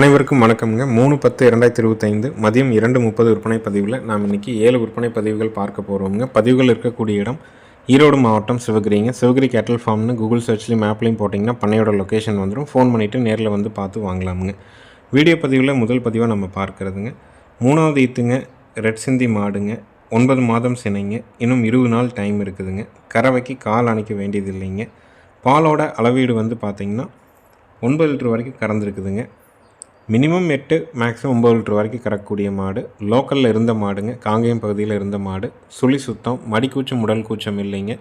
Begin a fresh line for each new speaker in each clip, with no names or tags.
அனைவருக்கும் வணக்கம்ங்க. மூணு பத்து இரண்டாயிரத்தி இருபத்தைந்து மதியம் இரண்டு முப்பது விற்பனை பதிவில் நாம் இன்னைக்கு ஏழு விற்பனை பதிவுகள் பார்க்க போகிறோங்க பதிவுகள் இருக்கக்கூடிய இடம் ஈரோடு மாவட்டம் சிவகிரிங்க. சிவகிரி கேட்டல் ஃபார்ம்னு கூகுள் சர்ச்லேயும் மேப்லேயும் போட்டிங்கன்னா பண்ணையோட லொக்கேஷன் வந்துடும் ஃபோன் பண்ணிவிட்டு நேரில் வந்து பார்த்து வாங்கலாமுங்க. வீடியோ பதிவில் முதல் பதிவாக நம்ம பார்க்குறதுங்க. மூணாவது ஈத்துங்க ரெட் சிந்தி மாடுங்க. ஒன்பது மாதம் சினைங்க. இன்னும் இருபது நாள் டைம் இருக்குதுங்க. கறவைக்கு கால் அணைக்க வேண்டியது இல்லைங்க பாலோட அளவீடு வந்து பார்த்திங்கன்னா ஒன்பது லிட்டர் வரைக்கும் கறந்துருக்குதுங்க. மினிமம் எட்டு மேக்ஸிமம் ஒம்பது லிட்டர் வரைக்கும் கறக்கக்கூடிய மாடு. லோக்கலில் இருந்த மாடுங்க காங்கேயம் பகுதியில் இருந்த மாடு. சுழி சுத்தம் மடிக்கூச்சம் உடல் கூச்சம் இல்லைங்க.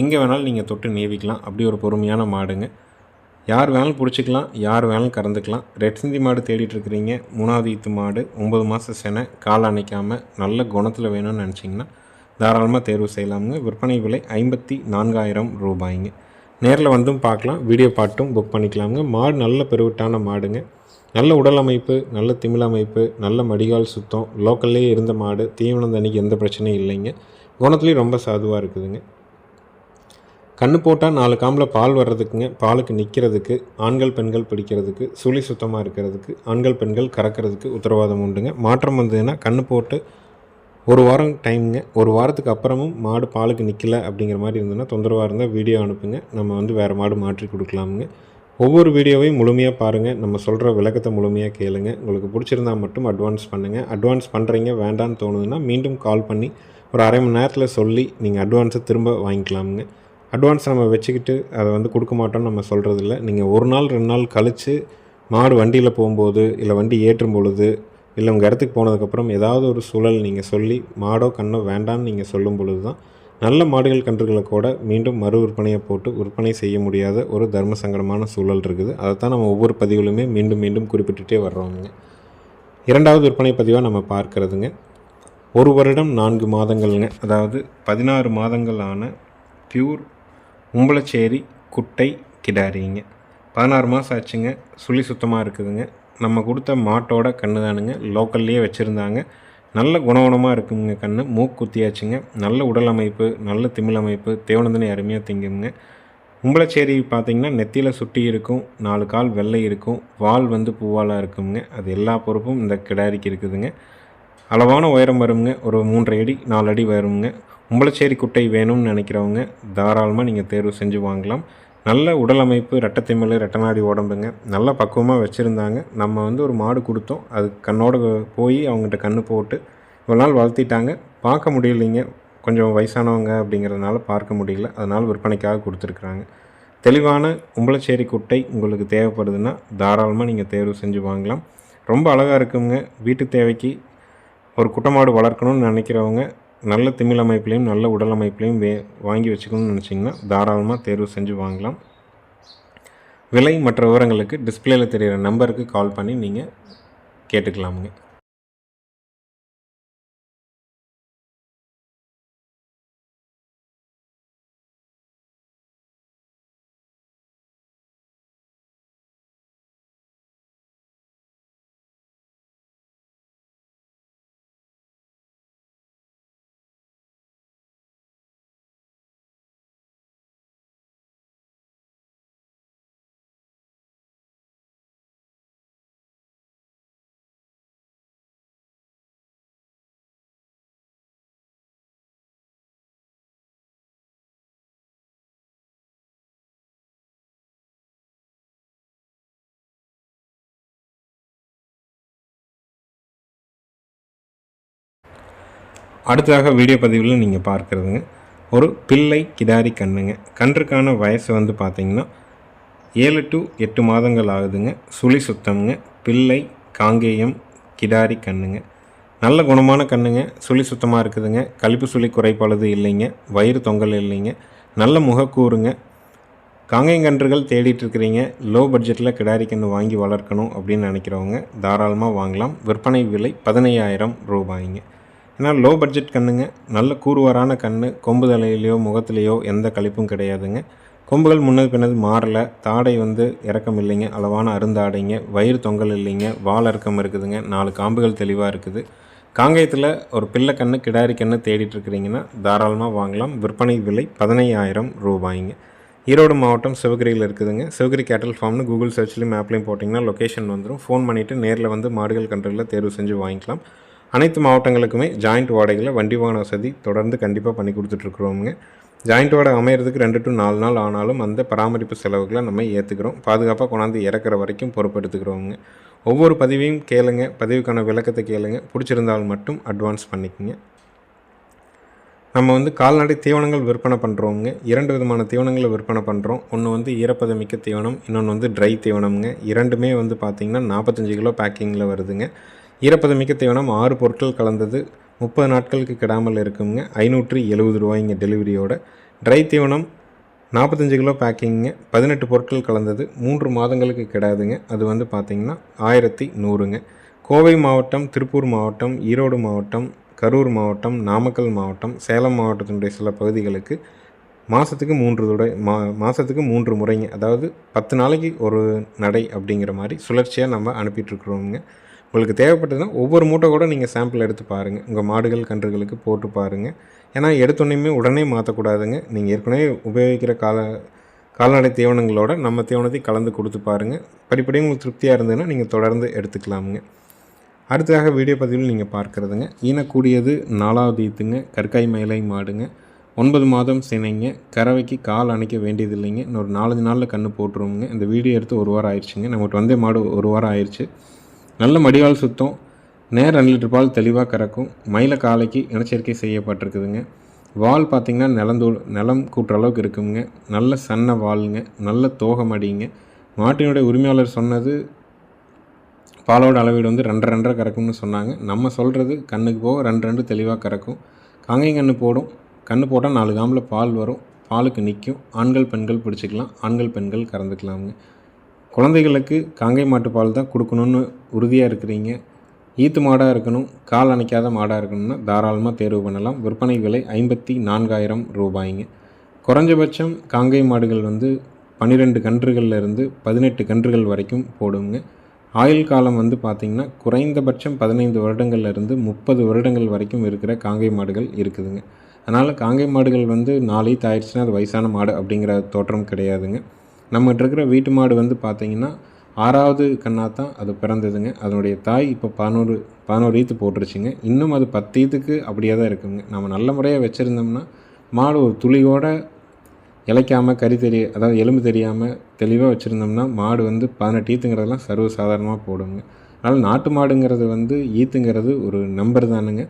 எங்கே வேணாலும் நீங்கள் தொட்டு நீவிக்கலாம். அப்படி ஒரு பொறுமையான மாடுங்க. யார் வேணாலும் பிடிச்சிக்கலாம் யார் வேணாலும் கறந்துக்கலாம். ரெட் சிந்தி மாடு தேடிட்டு இருக்கிறீங்க மூணாவது ஈத்து மாடு ஒம்பது மாதம் செனை கால் அணைக்காமல் நல்ல குணத்தில் வேணும்னு நினச்சிங்கன்னா தாராளமாக தேர்வு செய்யலாமுங்க. விற்பனை விலை ஐம்பத்தி நான்காயிரம் ரூபாய்ங்க. நேரில் வந்தும் பார்க்கலாம் வீடியோ பாட்டும் புக் பண்ணிக்கலாமுங்க. மாடு நல்ல பெருவிட்டான மாடுங்க. நல்ல உடல் அமைப்பு நல்ல திமிழ் அமைப்பு நல்ல மடிகால் சுத்தம் லோக்கல்லே இருந்த மாடு தீவனம் தண்ணிக்கு எந்த பிரச்சனையும் இல்லைங்க. குணத்துலேயும் ரொம்ப சாதுவாக இருக்குதுங்க. கண்ணு போட்டால் நாலு காம்பில் பால் வர்றதுக்குங்க பாலுக்கு நிற்கிறதுக்கு ஆண்கள் பெண்கள் பிடிக்கிறதுக்கு சுழி சுத்தமாக இருக்கிறதுக்கு ஆண்கள் பெண்கள் கறக்கிறதுக்கு உத்தரவாதம் உண்டுங்க. மாற்றம் வந்ததுன்னா கண்ணு போட்டு ஒரு வாரம் டைமுங்க. ஒரு வாரத்துக்கு அப்புறமும் மாடு பாலுக்கு நிற்கல அப்படிங்கிற மாதிரி இருந்ததுன்னா தொந்தரவாக இருந்தால் வீடியோ அனுப்புங்க. நம்ம வந்து வேறு மாடு மாற்றி கொடுக்கலாமுங்க. ஒவ்வொரு வீடியோவையும் முழுமையாக பாருங்கள் நம்ம சொல்கிற விளக்கத்தை முழுமையாக கேளுங்க. உங்களுக்கு பிடிச்சிருந்தா மட்டும் அட்வான்ஸ் பண்ணுங்கள் அட்வான்ஸ் பண்ணுறீங்க வேண்டான்னு தோணுதுன்னா மீண்டும் கால் பண்ணி ஒரு அரை மணி நேரத்தில் சொல்லி நீங்கள் அட்வான்ஸை திரும்ப வாங்கிக்கலாமுங்க. அட்வான்ஸ் நம்ம வச்சுக்கிட்டு அதை வந்து கொடுக்க மாட்டோம்னு நம்ம சொல்கிறதில்ல நீங்கள் ஒரு நாள் ரெண்டு நாள் கழித்து மாடு வண்டியில் போகும்போது இல்லை வண்டி ஏற்றும் பொழுது இல்லை உங்கள் இடத்துக்கு போனதுக்கப்புறம் ஏதாவது ஒரு சூழல் நீங்கள் சொல்லி மாடோ கண்ணோ வேண்டான்னு நீங்கள் சொல்லும் பொழுது தான் நல்ல மாடுகள் கன்றுகளை கூட மீண்டும் மறு விற்பனையை போட்டு விற்பனை செய்ய முடியாத ஒரு தர்ம சங்கடமான சூழல் இருக்குது. அதைத்தான் நம்ம ஒவ்வொரு பதிவுலையுமே மீண்டும் மீண்டும் குறிப்பிட்டுட்டே வர்றோங்க இரண்டாவது விற்பனை பதிவாக நம்ம பார்க்கறதுங்க. ஒரு வருடம் நான்கு மாதங்கள்ங்க. அதாவது பதினாறு மாதங்களான பியூர் உம்பளச்சேரி குட்டை கிடாரிங்க. பதினாறு மாதம் ஆச்சுங்க. சுழி சுத்தமாக இருக்குதுங்க. நம்ம கொடுத்த மாட்டோட கண்ணு தானுங்க லோக்கல்லையே வச்சுருந்தாங்க. நல்ல குணகுணமாக இருக்குங்க கண்ணு. மூக்கு குத்தியாச்சுங்க. நல்ல உடல் அமைப்பு நல்ல திமிழ் அமைப்பு தேவனந்தனை அருமையாக திங்குங்க. உம்பளச்சேரி பார்த்திங்கன்னா நெத்தியில் சுட்டி இருக்கும் நாலு கால் வெள்ளை இருக்கும் வால் வந்து பூவாலாக இருக்குங்க. அது எல்லா பொறுப்பும் இந்த கிடாரிக்கு இருக்குதுங்க. அளவான உயரம் வருங்க. ஒரு மூன்றரை அடி நாலு அடி வருங்க. உம்பளச்சேரி குட்டை வேணும்னு நினைக்கிறவங்க தாராளமாக நீங்கள் தேர்வு செஞ்சு வாங்கலாம். நல்ல உடல் அமைப்பு ரெட்டத்திமிழ் ரெட்டநாடி உடம்புங்க. நல்ல பக்குவமாக வச்சுருந்தாங்க. நம்ம வந்து ஒரு மாடு கொடுத்தோம். அது கண்ணோட போய் அவங்ககிட்ட கண்ணு போட்டு இவ்வளோ நாள் வளர்த்திட்டாங்க. பார்க்க முடியலைங்க. கொஞ்சம் வயசானவங்க அப்படிங்கிறதுனால பார்க்க முடியல. அதனால் விற்பனைக்காக கொடுத்துருக்குறாங்க. தெளிவான உம்பளச்சேரி குட்டை உங்களுக்கு தேவைப்படுதுன்னா தாராளமாக நீங்கள் தேர்வு செஞ்சு வாங்கலாம். ரொம்ப அழகாக இருக்குங்க. வீட்டு தேவைக்கு ஒரு குட்டை மாடு வளர்க்கணும்னு நினைக்கிறவங்க நல்ல திமிழ் அமைப்புலையும் நல்ல உடல் அமைப்புலையும் வே வாங்கி வச்சுக்கணும்னு நினச்சிங்கன்னா தாராளமாக தேர்வு செஞ்சு வாங்கலாம். விலை மற்ற விவரங்களுக்கு டிஸ்பிளேயில் தெரிகிற நம்பருக்கு கால் பண்ணி நீங்கள் கேட்டுக்கலாமுங்க. அடுத்ததாக வீடியோ பதிவில் நீங்கள் பார்க்குறதுங்க ஒரு பிள்ளை கிடாரி கண்ணுங்க. கன்றுக்கான வயசு வந்து பார்த்திங்கன்னா ஏழு டு எட்டு மாதங்கள் ஆகுதுங்க. சுழி சுத்தம்ங்க. பிள்ளை காங்கேயம் கிடாரி கண்ணுங்க. நல்ல குணமான கண்ணுங்க. சுழி சுத்தமாக இருக்குதுங்க. கழிப்பு சுழி குறைபாடு இல்லைங்க. வயிறு தொங்கல் இல்லைங்க. நல்ல முகக்கூறுங்க. காங்கேயங்கன்றுகள் தேடிட்டு இருக்கிறீங்க. லோ பட்ஜெட்டில் கிடாரி கன்று வாங்கி வளர்க்கணும் அப்படின்னு நினைக்கிறவங்க தாராளமாக வாங்கலாம். விற்பனை விலை பதினையாயிரம் ரூபாய்ங்க. ஏன்னா லோ பட்ஜெட் கண்ணுங்க. நல்ல கூறுவாரான கண்ணு. கொம்பு தலையிலையோ முகத்துலேயோ எந்த கழிப்பும் கிடையாதுங்க. கொம்புகள் முன்னது பின்னது மாறலை. தாடை வந்து இறக்கம் இல்லைங்க அளவான அருந்தாடைங்க. வயிறு தொங்கல் இல்லைங்க. வால் இறக்கம் இருக்குதுங்க. நாலு காம்புகள் தெளிவாக இருக்குது. காங்கேயத்தில் ஒரு பிள்ளை கண்ணு கிடாரி கண்ணு தேடிட்டு இருக்கிறீங்கன்னா தாராளமாக வாங்கலாம். விற்பனை விலை பதினையாயிரம் ரூபாய்ங்க. ஈரோடு மாவட்டம் சிவகிரியில் இருக்குதுங்க. சிவகிரி கேட்டல் ஃபார்ம்னு கூகுள் சர்ச்லேயும் மேப்லேயும் போட்டிங்கன்னா லொக்கேஷன் வந்துடும் ஃபோன் பண்ணிவிட்டு நேரில் வந்து மாடுகள் கன்றுகளில் தேர்வு செஞ்சு வாங்கிக்கலாம். அனைத்து மாவட்டங்களுக்குமே ஜாயிண்ட் வாடகையில் வண்டி வாகன வசதி தொடர்ந்து கண்டிப்பாக பண்ணி கொடுத்துட்ருக்குறோமுங்க. ஜாயிண்ட் வாடகை அமையிறதுக்கு ரெண்டு டு நாலு நாள் ஆனாலும் அந்த பராமரிப்பு செலவுகளை நம்ம ஏற்றுக்கிறோம் பாதுகாப்பாக கொண்டாந்து இறக்குற வரைக்கும் பொறுப்பெடுத்துக்கிறோங்க ஒவ்வொரு பதிவையும் கேளுங்க. பதிவுக்கான விளக்கத்தை கேளுங்க. பிடிச்சிருந்தால் மட்டும் அட்வான்ஸ் பண்ணிக்கோங்க. நம்ம வந்து கால்நடை தீவனங்கள் விற்பனை பண்ணுறோங்க இரண்டு விதமான தீவனங்களை விற்பனை பண்ணுறோம் ஒன்று வந்து ஈரப்பதமிக்க தீவனம் இன்னொன்று வந்து ட்ரை தீவனம்ங்க. இரண்டுமே வந்து பார்த்திங்கன்னா நாற்பத்தஞ்சு கிலோ பேக்கிங்கில் வருதுங்க. ஈரப்பதமிக்க தீவனம். ஆறு பொருட்கள் கலந்தது. முப்பது நாட்களுக்கு கிடாமல் இருக்குங்க. ஐநூற்றி எழுபது ரூபாய்ங்க டெலிவரியோட. ட்ரை தீவனம் நாற்பத்தஞ்சு கிலோ பேக்கிங்க பதினெட்டு பொருட்கள் கலந்தது. மூன்று மாதங்களுக்கு கிடாதுங்க. அது வந்து பார்த்திங்கன்னா ஆயிரத்தி நூறுங்க. கோவை மாவட்டம் திருப்பூர் மாவட்டம் ஈரோடு மாவட்டம் கரூர் மாவட்டம் நாமக்கல் மாவட்டம் சேலம் மாவட்டத்தினுடைய சில பகுதிகளுக்கு மாதத்துக்கு மூன்று துடை மா மாதத்துக்கு மூன்று முறைங்க. அதாவது பத்து நாளைக்கு ஒரு நடை அப்படிங்கிற மாதிரி சுழற்சியாக நம்ம அனுப்பிட்டுருக்குறோங்க உங்களுக்கு தேவைப்பட்டதுன்னா ஒவ்வொரு மூட்டை கூட நீங்கள் சாம்பிள் எடுத்து பாருங்கள் உங்கள் மாடுகள் கன்றுகளுக்கு போட்டு பாருங்கள் ஏன்னா எடுத்தோன்னையுமே உடனே மாற்றக்கூடாதுங்க நீங்கள் ஏற்கனவே உபயோகிக்கிற கால கால்நடை தீவனங்களோட நம்ம தீவனத்தை கலந்து கொடுத்து பாருங்கள் படிப்படியும் உங்களுக்கு திருப்தியாக இருந்ததுன்னா நீங்கள் தொடர்ந்து எடுத்துக்கலாமுங்க. அடுத்ததாக வீடியோ பதிவில் நீங்கள் பார்க்குறதுங்க. ஈனக்கூடியது நாலாவது ஈத்துங்க. கற்காய் மயிலை மாடுங்க. ஒன்பது மாதம் சினைங்க. கறவைக்கு கால் அணைக்க வேண்டியது இல்லைங்க இன்னொரு நாலஞ்சு நாளில் கன்று போட்டுருவோங்க இந்த வீடியோ எடுத்து ஒரு வாரம் ஆயிடுச்சுங்க. நம்மகிட்ட வந்தே மாடு ஒரு வாரம் ஆயிடுச்சு. நல்ல மடிவால் சுத்தம் நேர் ரெண்டு லிட்டர் பால் தெளிவாக கறக்கும் மயில காலைக்கு இனச்சேர்க்கை செய்யப்பட்டிருக்குதுங்க. வால் பார்த்திங்கன்னா நிலந்தோடு நிலம் கூட்டுற அளவுக்கு இருக்குங்க. நல்ல சன்ன வாளுங்க நல்ல தோகை மடிங்க. மாட்டினுடைய உரிமையாளர் சொன்னது பாலோட அளவீடு வந்து ரெண்டு ரெண்டரை கறக்கும்னு சொன்னாங்க. நம்ம சொல்கிறது கண்ணுக்கு போக ரெண்டு ரெண்டு தெளிவாக கறக்கும். காங்கை கன்று போடும். கன்று போட்டால் நாலு காம்பில் பால் வரும். பாலுக்கு நிற்கும் ஆண்கள் பெண்கள் பிடிச்சிக்கலாம். ஆண்கள் பெண்கள் கறந்துக்கலாமுங்க. குழந்தைகளுக்கு காங்கை மாட்டு பால் தான் கொடுக்கணுன்னு உறுதியாக இருக்கிறீங்க. ஈத்து மாடாக இருக்கணும் கால் அணைக்காத மாடாக இருக்கணும்னா தாராளமாக தேர்வு பண்ணலாம். விற்பனை விலை ஐம்பத்தி நான்காயிரம் ரூபாய்ங்க. குறைஞ்சபட்சம் காங்கை மாடுகள் வந்து பன்னிரெண்டு கன்றுகள்லேருந்து பதினெட்டு கன்றுகள் வரைக்கும் போடுங்க. ஆயுள் காலம் வந்து பார்த்திங்கன்னா குறைந்தபட்சம் பதினைந்து வருடங்கள்லேருந்து முப்பது வருடங்கள் வரைக்கும் இருக்கிற காங்கை மாடுகள் இருக்குதுங்க. அதனால் காங்கை மாடுகள் வந்து நாளை தாயிடுச்சுன்னா அது வயசான மாடு அப்படிங்கிற தோற்றம் கிடையாதுங்க. நம்மகிட்ட இருக்கிற வீட்டு மாடு வந்து பார்த்திங்கன்னா ஆறாவது கண்ணாக தான் அது பிறந்ததுங்க. அதனுடைய தாய் இப்போ பதினோரு பதினோரு ஈத்து போட்டுருச்சுங்க. இன்னும் அது பத்து ஈத்துக்கு அப்படியே தான் இருக்குங்க. நம்ம நல்ல முறையாக வச்சுருந்தோம்னா மாடு ஒரு துளியோட இழைக்காமல் கறி தெரிய அதாவது எலும்பு தெரியாமல் தெளிவாக வச்சுருந்தோம்னா மாடு வந்து பதினெட்டு ஈத்துங்கிறதெல்லாம் சர்வ சாதாரணமாக போடுங்க. அதனால் நாட்டு மாடுங்கிறது வந்து ஈத்துங்கிறது ஒரு நம்பர் தானுங்க.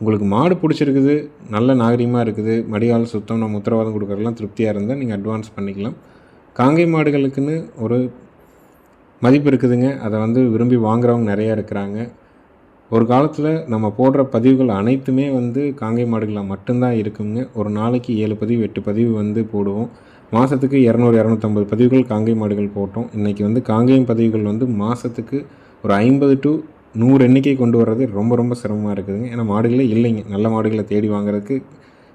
உங்களுக்கு மாடு பிடிச்சிருக்குது நல்ல நாகரிகமாக இருக்குது மடிகால் சுத்தம் நம்ம உத்தரவாதம் கொடுக்குறதுலாம் திருப்தியாக இருந்தால் நீங்கள் அட்வான்ஸ் பண்ணிக்கலாம். காங்கை மாடுகளுக்குன்னு ஒரு மதிப்பு இருக்குதுங்க. அதை வந்து விரும்பி வாங்குறவங்க நிறையா இருக்கிறாங்க. ஒரு காலத்தில் நம்ம போடுற பதிவுகள் அனைத்துமே வந்து காங்கை மாடுகளாக மட்டும்தான் இருக்குங்க. ஒரு நாளைக்கு ஏழு பதிவு எட்டு பதிவு வந்து போடுவோம். மாதத்துக்கு இரநூறு இரநூத்தம்பது பதிவுகள் காங்கை மாடுகள் போட்டோம். இன்றைக்கி வந்து காங்கேயம் பதிவுகள் வந்து மாதத்துக்கு ஒரு ஐம்பது டு நூறு எண்ணிக்கை கொண்டு வர்றது ரொம்ப ரொம்ப சிரமமாக இருக்குதுங்க. ஏன்னா மாடுகளே இல்லைங்க. நல்ல மாடுகளை தேடி வாங்குறதுக்கு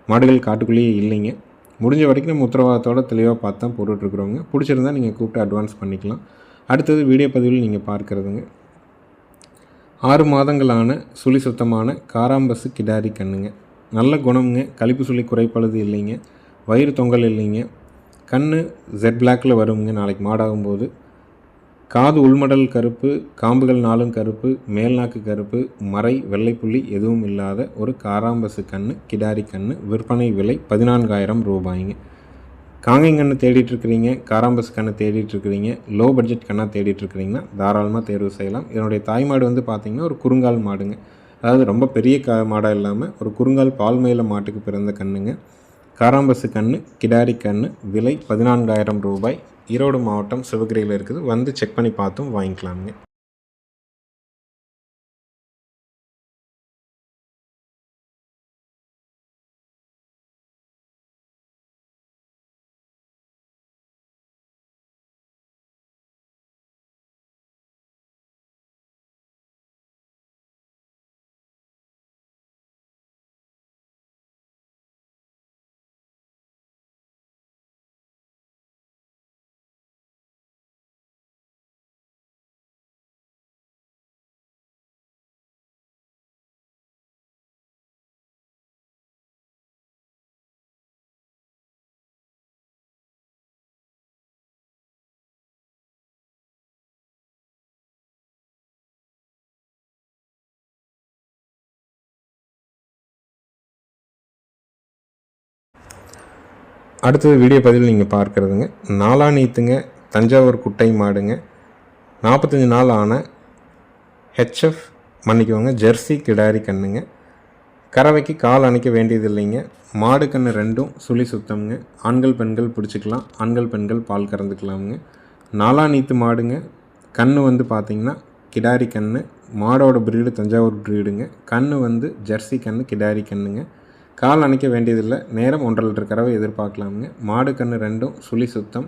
மாடுகள் காட்டுக்குள்ளேயே இல்லைங்க. முடிஞ்ச வரைக்கும் நம்ம உத்தரவாதத்தோட தெளிவாக பார்த்து தான் போட்டுட்ருக்குறவங்க. பிடிச்சிருந்தா நீங்கள் கூப்பிட்டு அட்வான்ஸ் பண்ணிக்கலாம். அடுத்தது வீடியோ பதிவில் நீங்கள் பார்க்குறதுங்க. ஆறு மாதங்களான சுழி சுத்தமான காராம்பசு கிடாரி கண்ணுங்க. நல்ல குணம்ங்க. கழிப்பு சுழி குறைப்பழுது இல்லைங்க. வயிறு தொங்கல் இல்லைங்க. கண் ஜெட் பிளாக்கில் வருங்க. நாளைக்கு மாடாகும்போது. காது உள்மடல் கருப்பு காம்புகள் நாளும் கருப்பு மேல்நாக்கு கருப்பு மறை வெள்ளைப்புள்ளி எதுவும் இல்லாத ஒரு காராம்பசு கன்று கிடாரி கன்று விற்பனை விலை பதினான்காயிரம் ரூபாய்ங்க. காங்கைங்கன்று தேடிட்டுருக்கிறீங்க காராம்பஸ் கண்ணை தேடிட்டுருக்கிறீங்க லோ பட்ஜெட் கண்ணாக தேடிட்டுருக்கிறீங்கன்னா தாராளமாக தேர்வு செய்யலாம். இதனுடைய தாய்மாடு வந்து பார்த்திங்கன்னா ஒரு குறுங்கால் மாடுங்க. அதாவது ரொம்ப பெரிய க மாடாக இல்லாமல் ஒரு குறுங்கால் பால் மேல மாட்டுக்கு பிறந்த கண்ணுங்க. காராம்பசு கன்று கிடாரி கன்று விலை பதினான்காயிரம் ரூபாய். ஈரோடு மாவட்டம் சிவகிரியில் இருக்குது. வந்து செக் பண்ணி பார்த்தும் வாங்கிக்கலாமுங்க. அடுத்தது வீடியோ பதிவில் நீங்கள் பார்க்குறதுங்க. நாலா நீத்துங்க தஞ்சாவூர் குட்டை மாடுங்க. நாற்பத்தஞ்சு நாள் ஆன ஹெச்எஃப் மன்னிக்குவாங்க ஜெர்சி கிடாரி கண்ணுங்க. கறவைக்கு கால் அணைக்க வேண்டியது இல்லைங்க மாடு கன்று ரெண்டும் சுழி சுத்தம்ங்க. ஆண்கள் பெண்கள் பிடிச்சிக்கலாம். ஆண்கள் பெண்கள் பால் கறந்துக்கலாமுங்க. நாலா நீத்து மாடுங்க. கன்று வந்து பார்த்திங்கன்னா கிடாரி கன்று மாடோட ப்ரீடு தஞ்சாவூர் ப்ரீடுங்க கன்று வந்து ஜெர்சி கன்று கிடாரி கன்றுங்க கால் அணைக்க வேண்டியதில்லை. நேரம் ஒன்றரை லிட்டர் கறவை எதிர்பார்க்கலாமுங்க. மாடு கன்று ரெண்டும் சுழி சுத்தம்.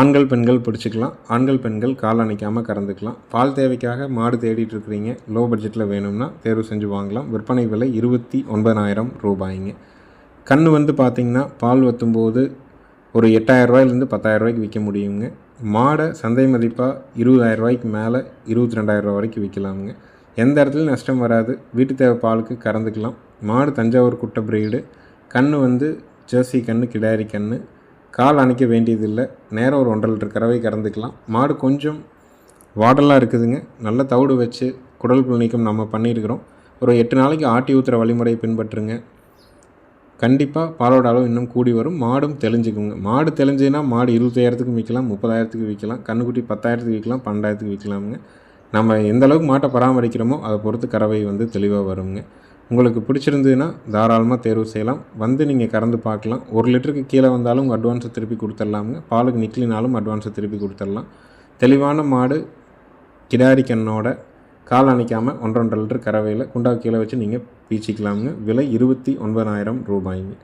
ஆண்கள் பெண்கள் பிடிச்சிக்கலாம். ஆண்கள் பெண்கள் கால் அணைக்காமல் கறந்துக்கலாம். பால் தேவைக்காக மாடு தேடிட்டு இருக்கிறீங்க. லோ பட்ஜெட்டில் வேணும்னா தேர்வு செஞ்சு வாங்கலாம். விற்பனை விலை இருபத்தி ஒன்பதாயிரம் ரூபாய்ங்க. கன்று வந்து பார்த்திங்கன்னா பால் வற்றும்போது ஒரு எட்டாயிரம் ரூபாயிலேருந்து விற்க முடியுங்க. மாடை சந்தை மதிப்பாக இருபதாயிரரூபாய்க்கு மேலே இருபத்தி ரெண்டாயிரம் ரூபா வரைக்கும் விற்கலாமுங்க எந்த இடத்துலையும் நஷ்டம் வராது. வீட்டு தேவை பாலுக்கு கறந்துக்கலாம். மாடு தஞ்சாவூர் குட்டை பிரீடு கன்று வந்து ஜெர்சி கன்று கிடாரி கன்று கால் அணைக்க வேண்டியதில்லை. நேரம் ஒரு ஒன்றரை லிட்டர் கறவை கறந்துக்கலாம். மாடு கொஞ்சம் வாடலாக இருக்குதுங்க. நல்ல தவிடு வச்சு குடல் புல் நீக்கம் நம்ம பண்ணியிருக்கிறோம். ஒரு எட்டு நாளைக்கு ஆட்டி ஊற்றுற வழிமுறையை பின்பற்றுங்க. கண்டிப்பாக பாலோட அளவு இன்னும் கூடி வரும். மாடும் தெளிஞ்சுக்குங்க. மாடு தெளிஞ்சுன்னா மாடு இருபத்தாயிரத்துக்கு விற்கலாம் முப்பதாயிரத்துக்கு விற்கலாம் கண்ணுக்குட்டி பத்தாயிரத்துக்கு விற்கலாம் பன்னெண்டாயிரத்துக்கு விற்கலாமுங்க நம்ம எந்த அளவுக்கு மாட்டை பராமரிக்கிறோமோ அதை பொறுத்து கறவை வந்து தெளிவாக வருங்க. உங்களுக்கு பிடிச்சிருந்ததுன்னா தாராளமாக தேர்வு செய்யலாம். வந்து நீங்கள் கறந்து பார்க்கலாம். ஒரு லிட்டருக்கு கீழே வந்தாலும் உங்கள் அட்வான்ஸை திருப்பி கொடுத்துர்லாமுங்க பாலுக்கு நிக்கலினாலும் அட்வான்ஸை திருப்பி கொடுத்துடலாம். தெளிவான மாடு கிடாரி கண்ணோட கால் அணைக்காமல் ஒன்றரை ஒன்றரை லிட்டர் கறவையில் குண்டா கீழே வச்சு நீங்கள் பீச்சிக்கலாமுங்க. விலை இருபத்தி ஒன்பதாயிரம் ரூபாய்ங்க.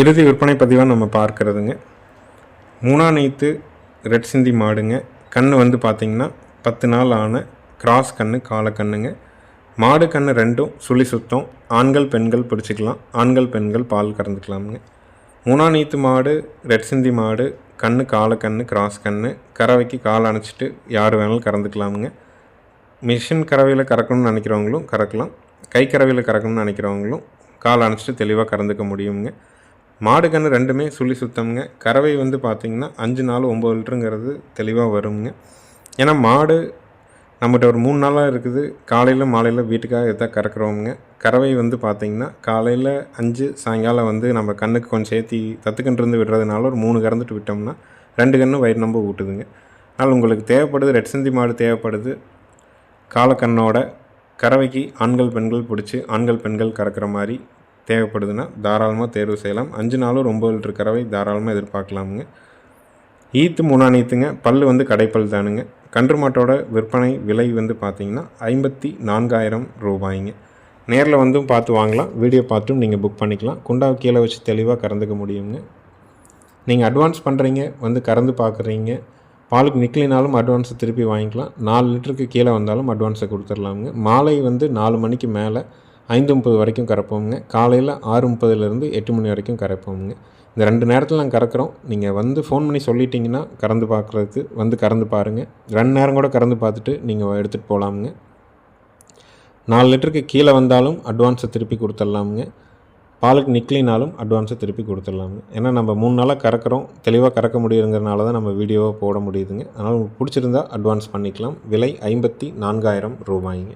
இறுதி விற்பனை பதிவாக நம்ம பார்க்குறதுங்க. மூணா நைத்து ரெட் சிந்தி மாடுங்க. கன்று வந்து பார்த்திங்கன்னா பத்து நாள் ஆன கிராஸ் கன்று காலக்கண்ணுங்க மாடு கன்று ரெண்டும் சுழி சுத்தம். ஆண்கள் பெண்கள் பிடிச்சிக்கலாம். ஆண்கள் பெண்கள் பால் கறந்துக்கலாமுங்க. மூணா நீத்து மாடு ரெட் சிந்தி மாடு கண்ணு காலக்கண்ணு கிராஸ் கண்ணு. கறவைக்கு கால் அணைச்சிட்டு யார் வேணாலும் கறந்துக்கலாமுங்க. மிஷின் கறவையில் கறக்கணும்னு நினைக்கிறவங்களும் கறக்கலாம். கை கறவையில் கறக்கணும்னு நினைக்கிறவங்களும் கால் அணைச்சிட்டு தெளிவாக கறந்துக்க முடியுங்க. மாடு கன்று ரெண்டுமே சுழி சுத்தம்ங்க. கறவை வந்து பார்த்திங்கன்னா அஞ்சு நாள் ஒம்பது லிட்டருங்கிறது தெளிவாக வருங்க. ஏன்னா மாடு நம்மகிட்ட ஒரு மூணு நாளாக இருக்குது. காலையில் மாலையில் வீட்டுக்காக எதா கறக்குறோமுங்க. கறவை வந்து பார்த்திங்கன்னா காலையில் அஞ்சு சாயங்காலம் வந்து நம்ம கண்ணுக்கு கொஞ்சம் சேர்த்தி தத்துக்கன்றுருந்து விடுறதுனால ஒரு மூணு கறந்துட்டு விட்டோம்னா ரெண்டு கன்று வயிறு நம்ப ஊட்டுதுங்க. அதனால் உங்களுக்கு தேவைப்படுது ரெட் சிந்தி மாடு தேவைப்படுது. காலக்கண்ணோட கறவைக்கு ஆண்கள் பெண்கள் பிடிச்சி ஆண்கள் பெண்கள் கறக்கிற மாதிரி தேவைப்படுதுன்னா தாராளமாக தேர்வு செய்யலாம். அஞ்சு நாளும் ரொம்ப லிட்டர் கறவை தாராளமாக எதிர்பார்க்கலாமுங்க. ஈத்து மூணாணித்துங்க பல் வந்து கடைப்பல் தானுங்க. கன்று மாட்டோட விற்பனை விலை வந்து பார்த்தீங்கன்னா ஐம்பத்தி நான்காயிரம் ரூபாய்ங்க. நேரில் வந்தும் பார்த்து வாங்கலாம். வீடியோ பார்த்தும் நீங்கள் புக் பண்ணிக்கலாம். குண்டாவை கீழே வச்சு தெளிவாக கறந்துக்க முடியுங்க. நீங்கள் அட்வான்ஸ் பண்ணுறீங்க வந்து கறந்து பார்க்குறீங்க பாலுக்கு நிற்கலினாலும் அட்வான்ஸை திருப்பி வாங்கிக்கலாம். நாலு லிட்டருக்கு கீழே வந்தாலும் அட்வான்ஸை கொடுத்துடலாமுங்க. மாலை வந்து நாலு மணிக்கு மேலே ஐந்து முப்பது வரைக்கும் கறப்போமுங்க காலையில் ஆறு முப்பதுலேருந்து எட்டு மணி வரைக்கும் கறப்போமுங்க இந்த ரெண்டு நேரத்தில் நாங்கள் கறக்குறோம் நீங்கள் வந்து ஃபோன் பண்ணி சொல்லிட்டீங்கன்னா கறந்து பார்க்குறதுக்கு வந்து கறந்து பாருங்கள் ரெண்டு நேரம் கூட கறந்து பார்த்துட்டு நீங்கள் எடுத்துகிட்டு போகலாமுங்க நாலு லிட்டருக்கு கீழே வந்தாலும் அட்வான்ஸை திருப்பி கொடுத்துட்லாமுங்க. பாலுக்கு நிக்கலினாலும் அட்வான்ஸை திருப்பி கொடுத்துடலாங்க ஏன்னா நம்ம மூணு நாளாக கறக்கிறோம் தெளிவாக கறக்க முடியுங்கிறனால தான் நம்ம வீடியோவை போட முடியுதுங்க. அதனால் உங்களுக்கு பிடிச்சிருந்தா அட்வான்ஸ் பண்ணிக்கலாம். விலை ஐம்பத்தி நான்காயிரம் ரூபாய்ங்க.